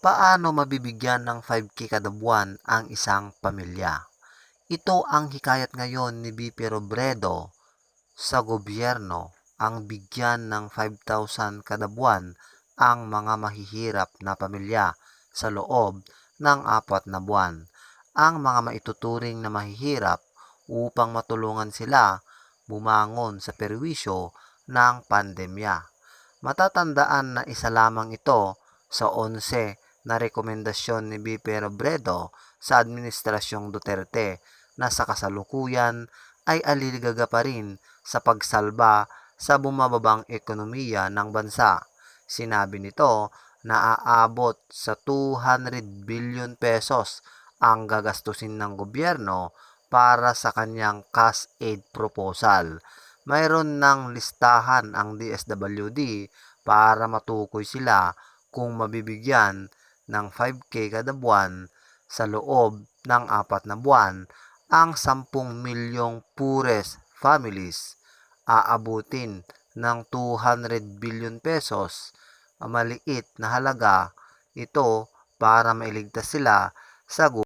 Paano mabibigyan ng 5K kada buwan ang isang pamilya? Ito ang hikayat ngayon ni BP Robredo sa gobyerno ang bigyan ng 5,000 kada buwan ang mga mahihirap na pamilya sa loob ng apat na buwan. Ang mga maituturing na mahihirap upang matulungan sila bumangon sa perwisyo ng pandemya. Matatandaan na isa lamang ito sa 11 na rekomendasyon ni BP Robredo sa Administrasyong Duterte na sa kasalukuyan ay aliligaga pa rin sa pagsalba sa bumababang ekonomiya ng bansa. Sinabi nito na aabot sa 200 billion pesos ang gagastusin ng gobyerno para sa kanyang cash aid proposal. Mayroon ng listahan ang DSWD para matukoy sila kung mabibigyan ng 5K kada buwan sa loob ng apat na buwan ang 10 milyong poorest families. Aabutin ng 200 billion pesos maliit na halaga ito para mailigtas sila sa